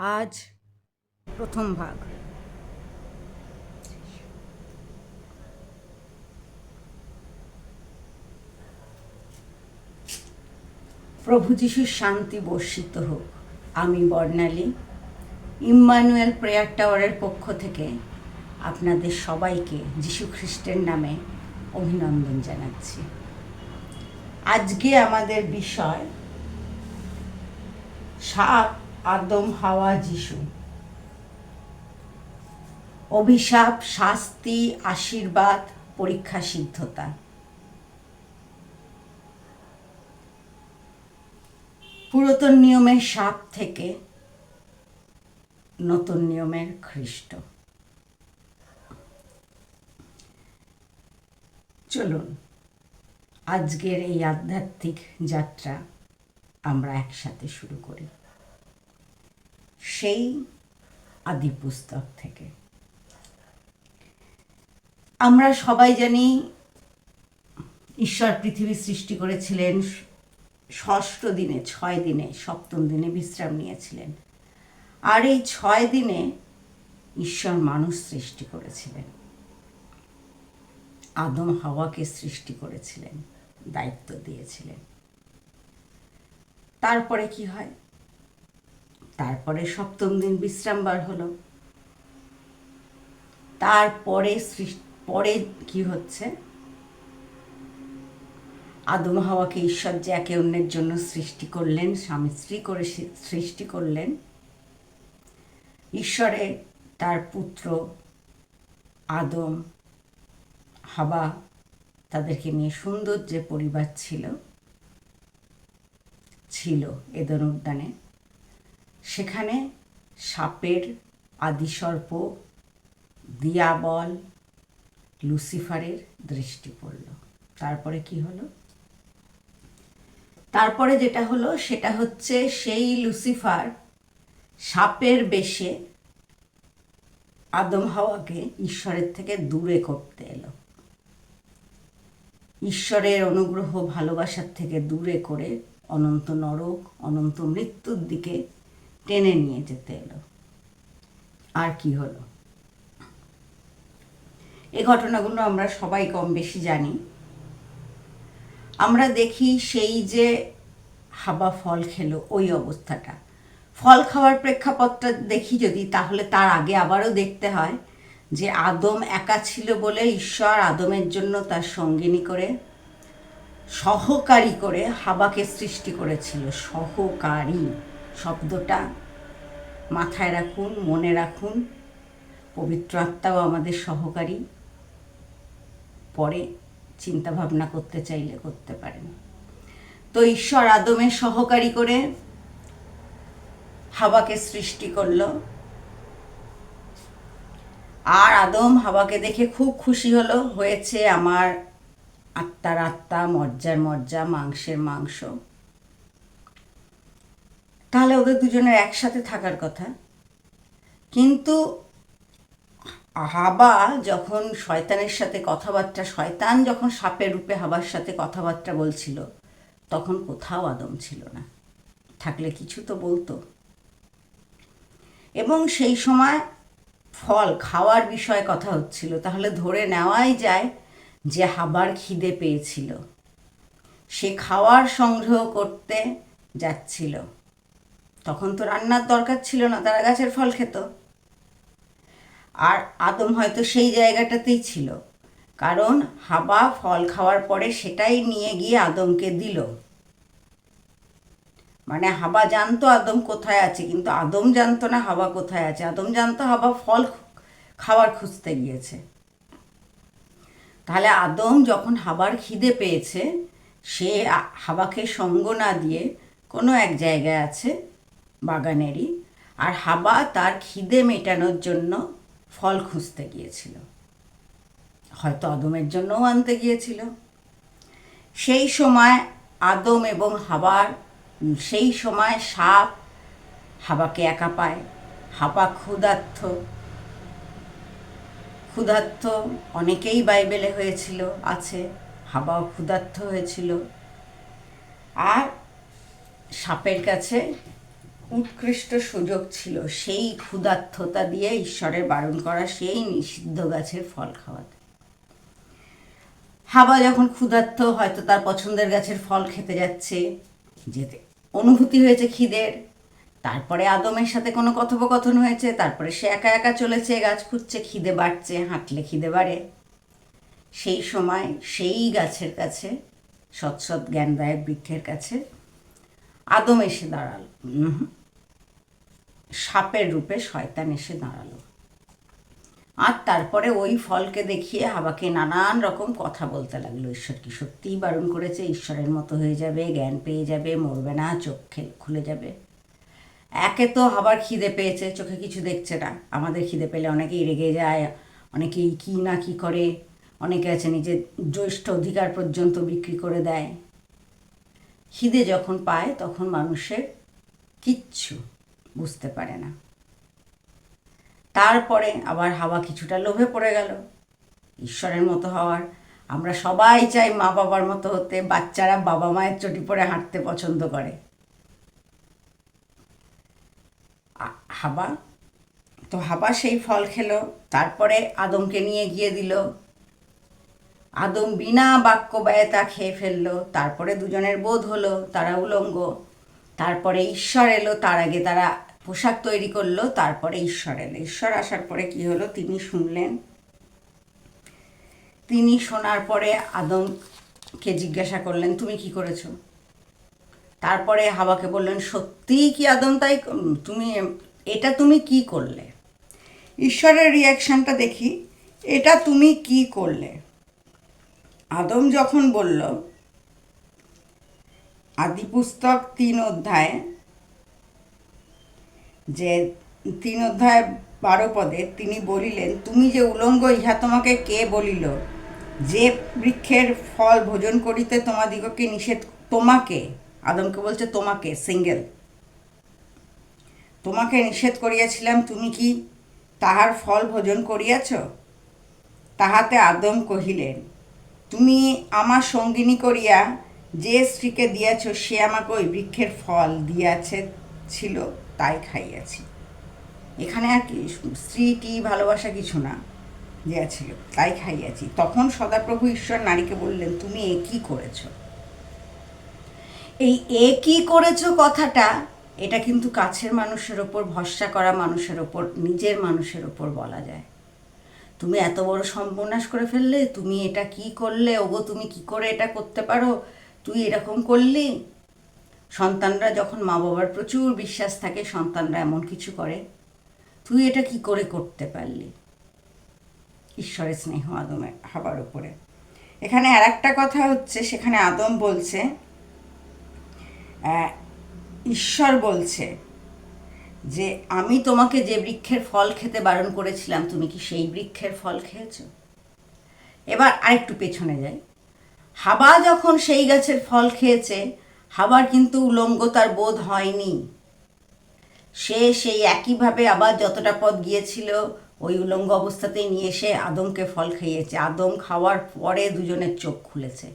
আজ প্রথম ভাগ। প্রভু যিশুর শান্তি বর্ষিত হোক। আমি বর্ণালী। ইম্মানুয়েল প্রেয়ার টাওয়ারের পক্ষ থেকে আপনাদের সবাইকে যিশু খ্রিস্টের নামে অভিনন্দন জানাচ্ছি। আজকে আমাদের বিষয় সাপ আদম, হাওয়া, যিশু। অভিশাপ, শাস্তি, আশীর্বাদ, পরীক্ষা, সিদ্ধতা। পুরাতন নিয়মের সাপ থেকে নতুন নিয়মের খ্রিস্ট। চলুন, আজকের এই আধ্যাত্মিক যাত্রা আমরা একসাথে শুরু করি। সেই আদি পুস্তক থেকে। আমরা সবাই জানি ঈশ্বর পৃথিবী সৃষ্টি করেছিলেন ষষ্ঠ দিনে, ছয় দিনে, সপ্তম দিনে বিশ্রাম নিয়েছিলেন। আর এই ছয় দিনে ঈশ্বর মানুষ সৃষ্টি করেছিলেন। আদম হাওয়াকে সৃষ্টি করেছিলেন, দায়িত্ব দিয়েছিলেন। তারপরে কি হয়? তারপরে সপ্তম দিন বিশ্রামবার হলো। তারপরে পরে কি হচ্ছে? আদম হাওয়াকে ঈশ্বর যে একে অন্যের জন্য সৃষ্টি করলেন, স্বামী স্ত্রী করে সৃষ্টি করলেন, ঈশ্বরে তার পুত্র আদম হাবা তাদেরকে নিয়ে সুন্দর যে পরিবার ছিল ছিল এদন উদ্যানে। সেখানে সাপের আদিসর্প, দিয়াবল, লুসিফারের দৃষ্টি পড়ল। তারপরে কি হলো? তারপরে যেটা হলো, সেটা হচ্ছে সেই লুসিফার সাপের বেশে আদম হাওয়াকে ঈশ্বরের থেকে দূরে করতে এলো। ঈশ্বরের অনুগ্রহ ভালোবাসার থেকে দূরে করে অনন্ত নরক, অনন্ত মৃত্যুর দিকে টেনে নিয়ে যেতে এলো। আর কি হলো? এই ঘটনাগুলো আমরা সবাই কম বেশি জানি। আমরা দেখি সেই যে হাবা ফল খেলো, ওই অবস্থাটা। ফল খাওয়ার প্রেক্ষাপটটা দেখি যদি, তাহলে তার আগে আবারও দেখতে হয় যে আদম একা ছিল বলে ঈশ্বর আদমের জন্য তার সঙ্গিনী করে, সহকারী করে হাবাকে সৃষ্টি করেছিল। সহকারী। শব্দটা মাথায় রাখুন, মনে রাখুন। পবিত্র আত্মাও আমাদের সহকারী। পরে চিন্তা ভাবনা করতে চাইলে করতে পারেন। তো ঈশ্বর আদমের সহকারী করে হাওয়াকে সৃষ্টি করল। আর আদম হাওয়াকে দেখে খুব খুশি হলো। হয়েছে আমার আত্মার আত্মা, মজ্জার মজ্জা, মাংসের মাংস। তাহলে ওদের দুজনের একসাথে থাকার কথা। কিন্তু হাবা যখন শয়তানের সাথে কথাবার্তা, শয়তান যখন সাপের রূপে হাবার সাথে কথাবার্তা বলছিল, তখন কোথাও আদম ছিল না। থাকলে কিছু তো বলতো। এবং সেই সময় ফল, খাওয়ার বিষয়ে কথা হচ্ছিল। তাহলে ধরে নেওয়াই যায় যে হাবার খিদে পেয়েছিল। সে খাওয়ার সংগ্রহ করতে যাচ্ছিল। তখন তো রান্নার দরকার ছিল না, তারা গাছের ফল খেত। আর আদম হয়তো সেই জায়গাটাতেই ছিল, কারণ হাবা ফল খাওয়ার পরে সেটাই নিয়ে গিয়ে আদমকে দিল। মানে হাবা জানতো আদম কোথায় আছে, কিন্তু আদম জানতো না হাবা কোথায় আছে। আদম জানতো হাবা ফল খাবার খুঁজতে গিয়েছে। তাহলে আদম যখন হাবার খিদে পেয়েছে, সে হাবাকে সঙ্গ না দিয়ে কোনো এক জায়গায় আছে বাগানেরই। আর হাবা তার খিদে মেটানোর জন্য ফল খুঁজতে গিয়েছিল। হয়তো আদমের জন্যও আনতে গিয়েছিল। সেই সময় আদম এবং হাবার, সেই সময় সাপ হাবাকে একা পায়। হাবা ক্ষুধার্থ ক্ষুধার্থ অনেকেই বাইবেলে হয়েছিল, আছে। হাবাও ক্ষুধার্থ হয়েছিল। আর সাপের কাছে উৎকৃষ্ট সুযোগ ছিল। সেই ক্ষুধার্থতা দিয়ে ঈশ্বরের বারণ করা সেই নিষিদ্ধ গাছের ফল খাওয়াতে। হাবা যখন ক্ষুধার্ত, হয়তো তার পছন্দের গাছের ফল খেতে যাচ্ছে, যেতে অনুভূতি হয়েছে খিদের। তারপরে আদমের সাথে কোনো কথোপকথন হয়েছে, তারপরে সে একা একা চলেছে, গাছ খুঁজছে, খিদে বাড়ছে, হাঁটলে খিদে বাড়ে। সেই সময় সেই গাছের কাছে, সৎসৎ জ্ঞানদায়ক বৃক্ষের কাছে আদম এসে দাঁড়াল। সাপের রূপে শয়তান এসে দাঁড়াল। আর তারপরে ওই ফলকে দেখিয়ে হাবাকে নানান রকম কথা বলতে লাগল। ঈশ্বর কি সত্যিই বারণ করেছে? ঈশ্বরের মতো হয়ে যাবে, জ্ঞান পেয়ে যাবে, মরবে না, চোখ খুলে যাবে। একে তো হাবার খিদে পেয়েছে, চোখে কিছু দেখছে না। আমাদের খিদে পেলে অনেকেই রেগে যায়, অনেকেই কি না কি করে, অনেকে আছে নিজের জ্যৈষ্ঠ অধিকার পর্যন্ত বিক্রি করে দেয়। খিদে যখন পায়, তখন মানুষের কিচ্ছু বুঝতে পারে না। তারপরে আবার হাওয়া কিছুটা লোভে পড়ে গেল। ঈশ্বরের মতো হওয়ার। আমরা সবাই চাই মা বাবার মতো হতে, বাচ্চারা বাবা মায়ের চটি পরে হাঁটতে পছন্দ করে। হাবা? তো হাবা সেই ফল খেলো, তারপরে আদমকে নিয়ে গিয়ে দিল। আদম বিনা বাক্য ব্যয় তা খেয়ে ফেলল, তারপরে দুজনের বোধ হলো তারা উলঙ্গ। তারপরে ঈশ্বর এলো, তার আগে তারা পোশাক তৈরি করল, তারপরে ঈশ্বর এলো। ঈশ্বর আসার পরে কি হলো? তিনি শুনলেন। তিনি শোনার পরে আদমকে জিজ্ঞাসা করলেন, তুমি কি করেছ? তারপরে হাওয়াকে বললেন, সত্যিই কি আদম তাই তুমি এটা তুমি কি করলে? ঈশ্বরের রিয়াকশনটা দেখি, এটা তুমি কি করলে? আদম যখন বলল আদিপুস্তক তিন অধ্যায়, যে তিন অধ্যায় বারো পদে তিনি বলিলেন, তুমি যে উলঙ্গ, ইহা তোমাকে কে বলিল? যে বৃক্ষের ফল ভোজন করিতে তোমাদিগকে নিষেধ, তোমাকে? আদমকে বলছে, তোমাকে, সিঙ্গেল। তোমাকে নিষেধ করিয়াছিলাম, তুমি কি তাহার ফল ভোজন করিয়াছ? তাহাতে আদম কহিলেন, তুমি আমার সঙ্গিনী করিয়া যে স্ত্রীকে দিয়াছ, সে আমাকে ওই বৃক্ষের ফল দিয়াছে, ছিল, তাই খাইয়াছি। এখানে আর কি স্ত্রীটি ভালোবাসা কিছু না, দিয়াছিল, তাই খাইয়াছি। তখন সদাপ্রভু ঈশ্বর নারীকে বললেন, তুমি এ কি করেছ? এই এ কি করেছ কথাটা, এটা কিন্তু কাছের মানুষের ওপর, ভরসা করা মানুষের ওপর, নিজের মানুষের ওপর বলা যায়। তুমি এত বড় সর্বনাশ করে ফেললে, তুমি এটা কি করলে? ওগো, তুমি কি করে এটা করতে পারো? তুই এরকম করলি? সন্তানরা যখন মা বাবার প্রচুর বিশ্বাস থাকে, সন্তানরা এমন কিছু করে। তুই এটা কি করে করতে পারলি? ঈশ্বরের স্নেহ আদমের হাবার উপরে। এখানে আর একটা কথা হচ্ছে, সেখানে আদম বলছে ঈশ্বর বলছে যে, আমি তোমাকে যে বৃক্ষের ফল খেতে বারণ করেছিলাম, তুমি কি সেই বৃক্ষের ফল খেয়েছো? এবার আরেকটু পেছনে যাই। হাবা যখন সেই গাছের ফল খেয়েছে, হাবার কিন্তু উলঙ্গতার বোধ হয়নি। সে সেই একইভাবে আবার যতটা পথ গিয়েছিল, ওই উলঙ্গ অবস্থাতেই নিয়ে এসে আদমকে ফল খাইয়েছে আদম খাওয়ার পরে দুজনের চোখ খুলেছে।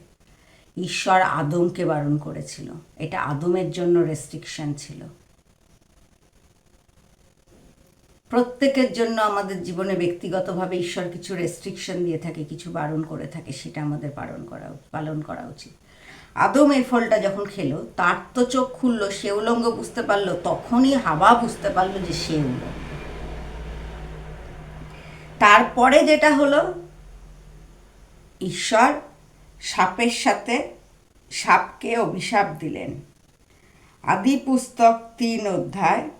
ঈশ্বর আদমকে বারণ করেছিল। এটা আদমের জন্য রেস্ট্রিকশন ছিল। প্রত্যেকের জন্য আমাদের জীবনে ব্যক্তিগতভাবে ঈশ্বর কিছু রেস্ট্রিকশন দিয়ে থাকে, কিছু বারণ করে থাকে, সেটা আমাদের পালন করা পালন করা উচিত। আদম এই ফলটা যখন খেলো, তার তো চোখ খুললো, সে উলঙ্গ বুঝতে পারল, তখনই হাওয়া বুঝতে পারল যে সে উলঙ্গ। তারপরে যেটা হলো, ঈশ্বর সাপের সাথে সাপকে অভিশাপ দিলেন। আদি পুস্তক তিন অধ্যায়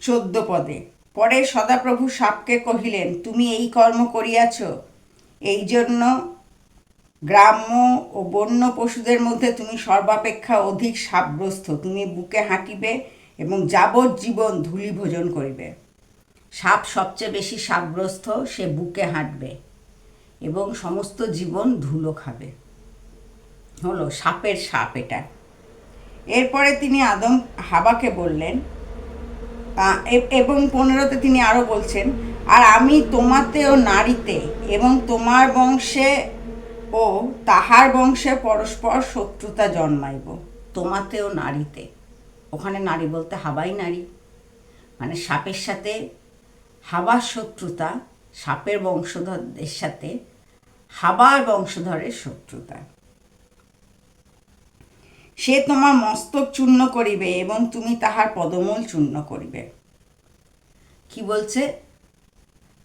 চোদ্দ পদে। পরে সদাপ্রভু সাপকে কহিলেন, তুমি এই কর্ম করিয়াছ? এই জন্য গ্রাম্য ও বন্য পশুদের মধ্যে তুমি সর্বাপেক্ষা অধিক সাপগ্রস্ত তুমি বুকে হাঁটিবে এবং যাবজ্জীবন ধূলি ভোজন করিবে। সাপ সবচেয়ে বেশি সাপগ্রস্ত সে বুকে হাঁটবে এবং সমস্ত জীবন ধুলো খাবে। হলো সাপের সাপ এটা। এরপরে তিনি আদম হাবাকে বললেন এবং পনেরোতে তিনি আরও বলছেন, আর আমি তোমাতে ও নারীতে এবং তোমার বংশে ও তাহার বংশে পরস্পর শত্রুতা জন্মাইব। তোমাতেও নারীতে। ওখানে নারী বলতে হাবাই নারী। মানে সাপের সাথে হাবার শত্রুতা, সাপের বংশধরদের সাথে হাবার বংশধরের শত্রুতা। সে তোমার মস্তক চূর্ণ করিবে এবং তুমি তাহার পদমূল চূর্ণ করিবে। কি বলছে?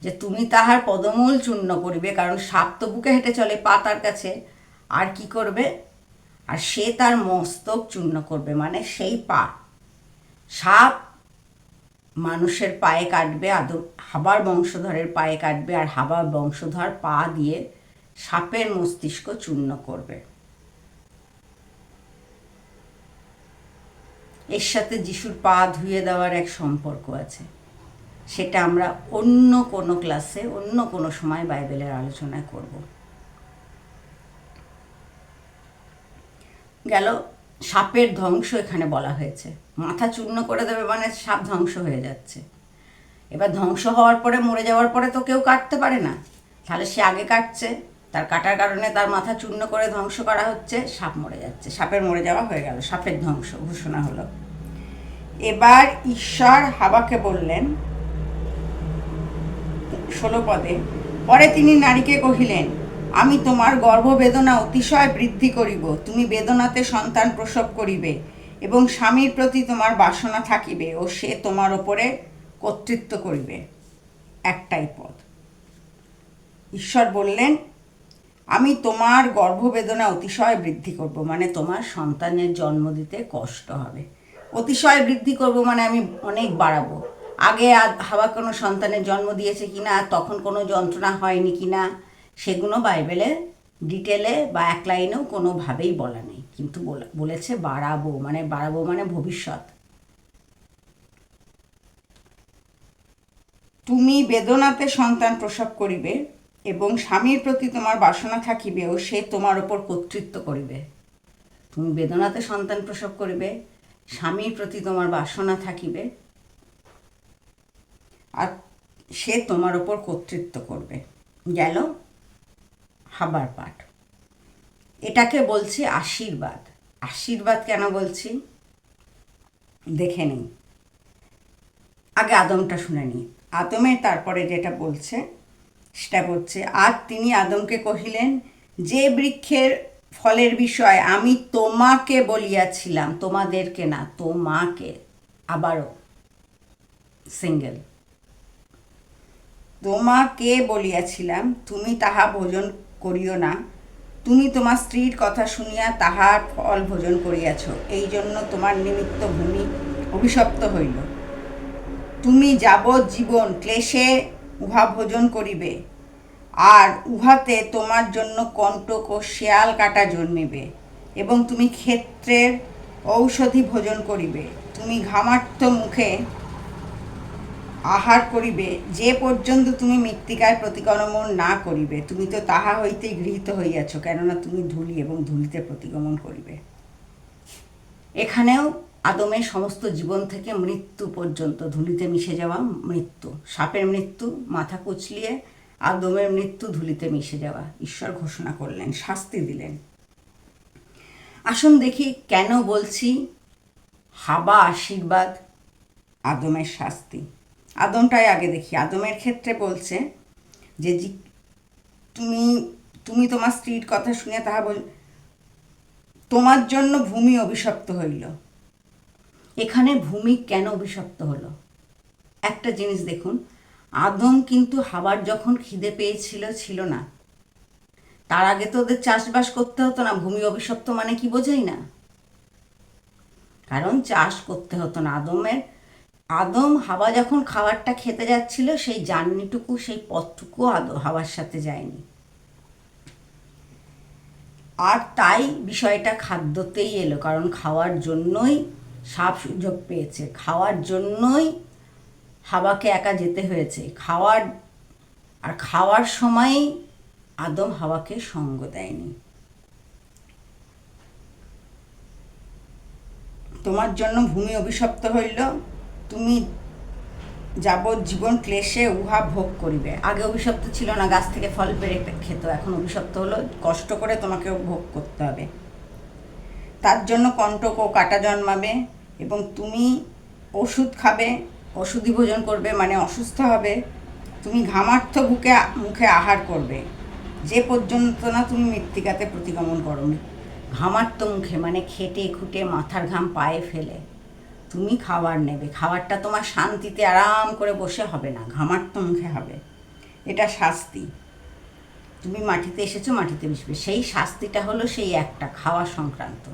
যে তুমি তাহার পদমূল চূর্ণ করিবে, কারণ সাপ তো বুকে হেঁটে চলে পা তার কাছে। আর কি করবে? আর সে তার মস্তক চূর্ণ করবে মানে সেই পা। সাপ মানুষের পায়ে কাটবে, আদৌ হাবার বংশধরের পায়ে কাটবে, আর হাবার বংশধর পা দিয়ে সাপের মস্তিষ্ক চূর্ণ করবে। এর সাথে যিশুর পা ধুয়ে দেওয়ার এক সম্পর্ক আছে। সেটা আমরা অন্য কোনো ক্লাসে, অন্য কোনো সময় বাইবেলের আলোচনায় করব। গেল, সাপের ধ্বংস এখানে বলা হয়েছে। মাথা চূর্ণ করে দেবে মানে সাপ ধ্বংস হয়ে যাচ্ছে। এবার ধ্বংস হওয়ার পরে, মরে যাওয়ার পরে তো কেউ কাটতে পারে না। তাহলে সে আগে কাটছে। তার কাটার কারণে তার মাথা চূর্ণ করে ধ্বংস করা হচ্ছে, সাপ মরে যাচ্ছে। সাপের মরে যাওয়া হয়ে গেল, সাপের ধ্বংস ঘোষণা হলো। এবার ঈশ্বর হাবাকে বললেন, ষোলো পদে, পরে তিনি নারীকে কহিলেন, আমি তোমার গর্ভবেদনা অতিশয় বৃদ্ধি করিব, তুমি বেদনাতে সন্তান প্রসব করিবে এবং স্বামীর প্রতি তোমার বাসনা থাকিবে ও সে তোমার ওপরে কর্তৃত্ব করিবে। একটাই পদ। ঈশ্বর বললেন আমি তোমার গর্ভবেদনা অতিশয় বৃদ্ধি করব মানে তোমার সন্তানের জন্ম দিতে কষ্ট হবে। অতিশয় বৃদ্ধি করব মানে আমি অনেক বাড়াবো। আগে হাওয়া কোনো সন্তানের জন্ম দিয়েছে কিনা, তখন কোনো যন্ত্রণা হয়নি কিনা, সেগুলো বাইবেলে ডিটেলে বা এক লাইনেও কোনোভাবেই বলা নেই। কিন্তু বলে- বলেছে বাড়াবো মানে বাড়াবো মানে ভবিষ্যৎ। তুমি বেদনাতে সন্তান প্রসব করিবে এবং স্বামীর প্রতি তোমার বাসনা থাকিবে ও সে তোমার ওপর কর্তৃত্ব করিবে। তুমি বেদনাতে সন্তান প্রসব করিবে, স্বামীর প্রতি তোমার বাসনা থাকিবে, আর সে তোমার ওপর কর্তৃত্ব করবে। গেল হাবার পাঠ। এটাকে বলছি আশীর্বাদ। আশীর্বাদ কেন বলছি? দেখে নিই। আগে আদমটা শুনে নিই। আদমের তারপরে যেটা বলছে সেটা বলছে আর তিনি আদমকে কহিলেন, যে বৃক্ষের ফলের বিষয় আমি তোমাকে বলিয়াছিলাম, তোমাদেরকে না, তোমাকে আবারও সিঙ্গেল। তোমাকে বলিয়াছিলাম, তুমি তাহা ভোজন করিও না। তুমি তোমার স্ত্রীর কথা শুনিয়া তাহার ফল ভোজন করিয়াছ। এই জন্য তোমার নিমিত্ত ভূমি অভিশপ্ত হইল। তুমি যাবজ্জীবন ক্লেশে উহা ভোজন করিবে। আর উহাতে তোমার জন্য কণ্টক ও শেয়াল কাটা জন্মিবে এবং তুমি ক্ষেত্রের ঔষধি ভোজন করিবে। তুমি ঘামার্থ মুখে আহার করিবে, যে পর্যন্ত তুমি মৃত্তিকায় প্রতিগমন না করিবে। তুমি তো তাহা হইতে গৃহীত হইয়াছ, কেননা তুমি ধুলি এবং ধুলিতে প্রতিগমন করিবে। এখানেও আদমের সমস্ত জীবন থেকে মৃত্যু পর্যন্ত, ধুলিতে মিশে যাওয়া মৃত্যু। সাপের মৃত্যু, মাথা কুচলিয়ে আদমের মৃত্যু, ধুলিতে মিশে যাওয়া। ঈশ্বর ঘোষণা করলেন, শাস্তি দিলেন। আসুন দেখি কেন বলছি হাবা আশীর্বাদ আদমের শাস্তি। আদমটাই আগে দেখি। আদমের ক্ষেত্রে বলছে যে তুমি তুমি তোমার স্ত্রীর কথা শুনে তাহা বল, তোমার জন্য ভূমি অভিশপ্ত হইল। এখানে ভূমি কেন অভিশপ্ত হলো? একটা জিনিস দেখুন, আদম কিন্তু হাবার যখন খিদে পেয়েছিল, ছিল না। তার আগে তো ওদের চাষবাস করতে হতো না, ভূমি অভিশপ্ত মানে কি বোঝাই না? কারণ চাষ করতে হতো না আদমের। আদম হাওয়া যখন খাবারটা খেতে যাচ্ছিল, সেই জার্নিটুকু, সেই পথটুকু আদম হাওয়ার সাথে যায়নি। আর তাই বিষয়টা খাদ্যতেই এলো, কারণ খাওয়ার জন্যই সাপ সুযোগ পেয়েছে। খাওয়ার জন্যই হাওয়াকে একা যেতে হয়েছে। খাওয়ার আর খাওয়ার সময়ই আদম হাওয়াকে সঙ্গ দেয়নি। তোমার জন্য ভূমি অভিশপ্ত হইল। তুমি যাবৎ জীবন ক্লেশে উহা ভোগ করিবে। আগে অভিশপ্ত ছিল না, গাছ থেকে ফল পেরে খেত, এখন অভিশপ্ত হলো। কষ্ট করে তোমাকে ভোগ করতে হবে। তার জন্য কণ্টক ও কাটা জন্মাবে এবং তুমি ওষুধ খাবে, ওষুধি ভোজন করবে মানে অসুস্থ হবে, তুমি ঘামার্থ বুকে মুখে আহার করবে। যে পর্যন্ত না তুমি মৃত্তিকাতে প্রতিগমন করো ঘামার্থ মুখে মানে খেটে খুঁটে মাথার ঘাম পায়ে ফেলে। তুমি খাবার নেবে। খাবারটা তোমার শান্তিতে আরাম করে বসে হবে না। ঘামার্থ মুখে হবে। এটা শাস্তি। তুমি মাটিতে এসেছ, মাটিতে মিশবে। সেই শাস্তিটা হলো সেই একটা, খাওয়া সংক্রান্ত।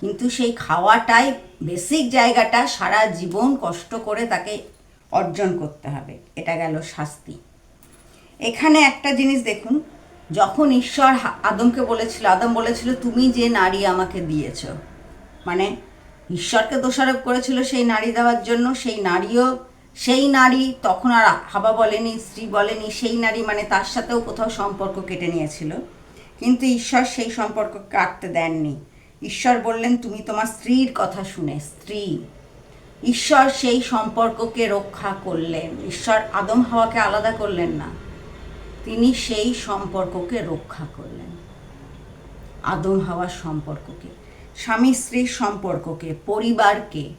কিন্তু সেই খাওয়াটাই বেসিক জায়গাটা সারা জীবন কষ্ট করে তাকে অর্জন করতে হবে। এটা গেল শাস্তি। এখানে একটা জিনিস দেখুন, যখন ঈশ্বর আদমকে বলেছিল, আদম বলেছিল, তুমি যে নারী আমাকে দিয়েছ। মানে ঈশ্বরকে দোষারোপ করেছিল সেই নারী দেওয়ার জন্য, সেই নারীও, সেই নারী তখন আর হাবা বলেনি, স্ত্রী বলেনি, সেই নারী মানে তার সাথেও কোথাও সম্পর্ক কেটে নিয়েছিল। কিন্তু ঈশ্বর সেই সম্পর্ক কাটতে দেননি। ঈশ্বর বললেন, তুমি তোমার স্ত্রীর কথা শুনে, স্ত্রী, ঈশ্বর সেই সম্পর্ককে রক্ষা করলেন। ঈশ্বর আদম হাওয়াকে আলাদা করলেন না, তিনি সেই সম্পর্ককে রক্ষা করলেন। আদম হাওয়ার সম্পর্ককে, স্বামী স্ত্রীর সম্পর্ককে, পরিবারকে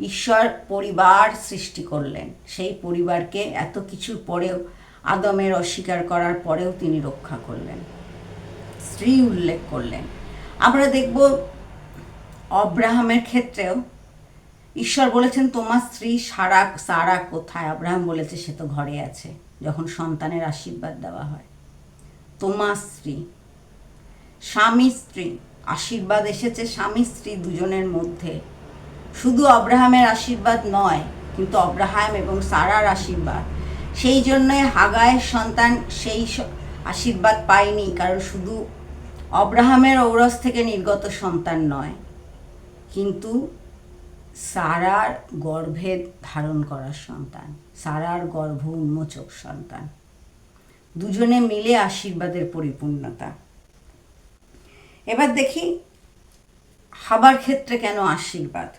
ঈশ্বর পরিবার সৃষ্টি করলেন। সেই পরিবারকে এত কিছুর পরেও, আদমের অস্বীকার করার পরেও তিনি রক্ষা করলেন। স্ত্রী উল্লেখ করলেন আমরা দেখব অব্রাহামের ক্ষেত্রেও ঈশ্বর বলেছেন, তোমার স্ত্রী সারা সারা কোথায়? আব্রাহাম বলেছে, সে তো ঘরে আছে। যখন সন্তানের আশীর্বাদ দেওয়া হয়। তোমার স্ত্রী, স্বামী স্ত্রী, আশীর্বাদ এসেছে স্বামী স্ত্রী দুজনের মধ্যে। শুধু অব্রাহামের আশীর্বাদ নয়, কিন্তু অব্রাহাম এবং সারার আশীর্বাদ। সেই জন্যই হাগায়ের সন্তান সেই আশীর্বাদ পায়নি, কারণ শুধু অব্রাহামের ঔরস থেকে নির্গত সন্তান নয়, কিন্তু সারার গর্ভে ধারণ করার সন্তান, সারার গর্ভ উন্মোচক সন্তান। দুজনে মিলে আশীর্বাদের পরিপূর্ণতা। এবার দেখি হাবার ক্ষেত্রে কেন আশীর্বাদ?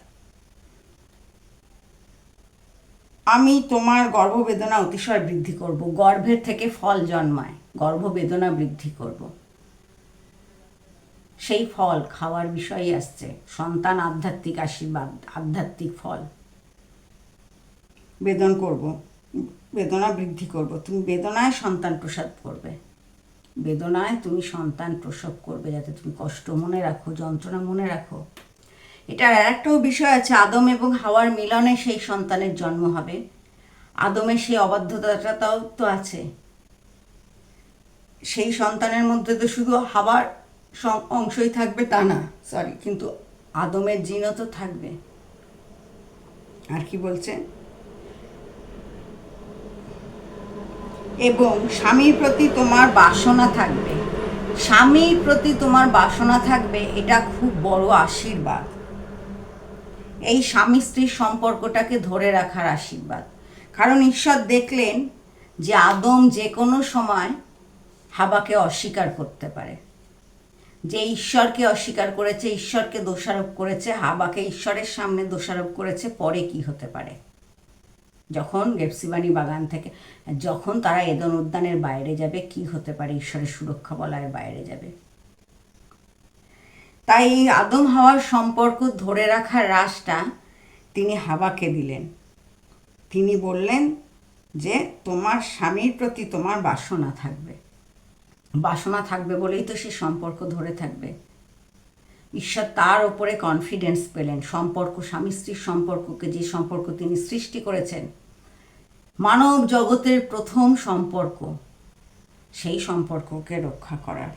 আমি তোমার গর্ভবেদনা অতিশয় বৃদ্ধি করব, গর্ভের থেকে ফল জন্মায়, গর্ভবেদনা বৃদ্ধি করব। সেই ফল খাওয়ার বিষয়ই আসছে। সন্তান আধ্যাত্মিক আশীর্বাদ, আধ্যাত্মিক ফল। বেদন করব, বেদনা বৃদ্ধি করব। তুমি বেদনায় সন্তান প্রসাদ করবে। বেদনায় তুমি সন্তান প্রসব করবে, যাতে তুমি কষ্ট মনে রাখো, যন্ত্রণা মনে রাখো। এটার আর একটাও বিষয় আছে, আদম এবং হাওয়ার মিলনে সেই সন্তানের জন্ম হবে। আদমের সেই অবাধ্যতাটাও তো আছে। সেই সন্তানের মধ্যে তো শুধু হাওয়ার সং- অংশই থাকবে তা না সরি কিন্তু আদমের জিনও তো থাকবে। আর কি বলছে? এবং স্বামীর প্রতি তোমার বাসনা থাকবে। স্বামীর প্রতি তোমার বাসনা থাকবে, এটা খুব বড় আশীর্বাদ। এই স্বামী স্ত্রীর সম্পর্কটাকে ধরে রাখার আশীর্বাদ। কারণ ঈশ্বর দেখলেন যে আদম যে কোনো সময় হাবাকে অস্বীকার করতে পারে। যে ঈশ্বরকে অস্বীকার করেছে, ঈশ্বরকে দোষারোপ করেছে, হাবাকে ঈশ্বরের সামনে দোষারোপ করেছে, পরে কি হতে পারে? যখন গেপসিবানি বাগান থেকে, যখন তারা এদন উদ্যানের বাইরে যাবে, কি হতে পারে? ঈশ্বরের সুরক্ষা বলয়ের বাইরে যাবে। তাই আদম হাওয়ার সম্পর্ক ধরে রাখার রাসটা তিনি হাবাকে দিলেন। তিনি বললেন যে, তোমার স্বামীর প্রতি তোমার বাসনা থাকবে। বাসনা থাকবে বলেই তো সে সম্পর্ক ধরে থাকবে। ঈশ্বর তার ওপরে কনফিডেন্স পেলেন। সম্পর্ক, স্বামী স্ত্রীর সম্পর্ককে যে সম্পর্ক তিনি সৃষ্টি করেছেন, মানব জগতের প্রথম সম্পর্ক, সেই সম্পর্ককে রক্ষা করার।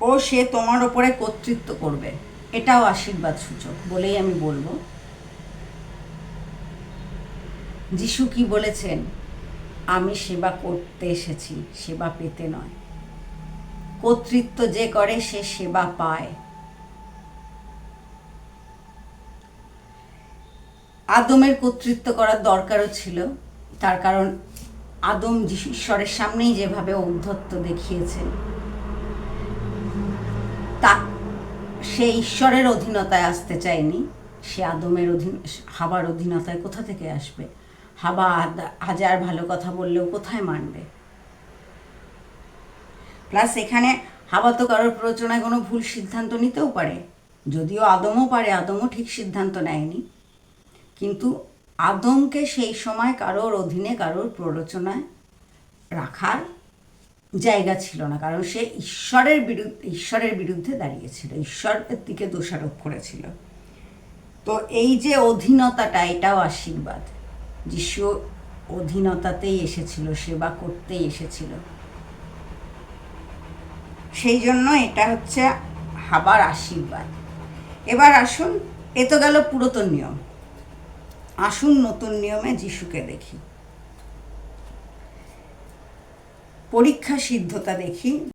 ও সে তোমার ওপরে কর্তৃত্ব করবে। এটাও আশীর্বাদ সূচক বলেই আমি বলব। যিশু কি বলেছেন? আমি সেবা করতে এসেছি, সেবা পেতে নয়। কর্তৃত্ব যে করে, সে সেবা পায়। আদমের কর্তৃত্ব করার দরকারও ছিল। তার কারণ আদম ঈশ্বরের সামনেই যেভাবে ঔদ্ধত্য দেখিয়েছেন, তা সে ঈশ্বরের অধীনতায় আসতে চায়নি। সে আদমের অধীন হাবার অধীনতায় কোথা থেকে আসবে? হাবা, হাজার ভালো কথা বললেও কোথায় মানবে? প্লাস এখানে হাবা তো কারোর প্ররোচনায় কোনো ভুল সিদ্ধান্ত নিতেও পারে। যদিও আদমও পারে, আদমও ঠিক সিদ্ধান্ত নেয়নি। কিন্তু আদমকে সেই সময় কারোর অধীনে, কারোর প্ররোচনায় রাখার জায়গা ছিল না, কারণ সে ঈশ্বরের বিরুদ্ধে ঈশ্বরের বিরুদ্ধে দাঁড়িয়েছিল, ঈশ্বরের দিকে দোষারোপ করেছিল। তো এই যে অধীনতাটা, এটাও আশীর্বাদ। যিশু অধীনতাতেই এসেছিল, সেবা করতেই এসেছিল। সেই জন্য এটা হচ্ছে হাবার আশীর্বাদ। এবার আসুন, এ তো গেল পুরাতন নিয়ম। আসুন নতুন নিয়মে যিশুকে দেখি। পরীক্ষা সিদ্ধতা দেখি।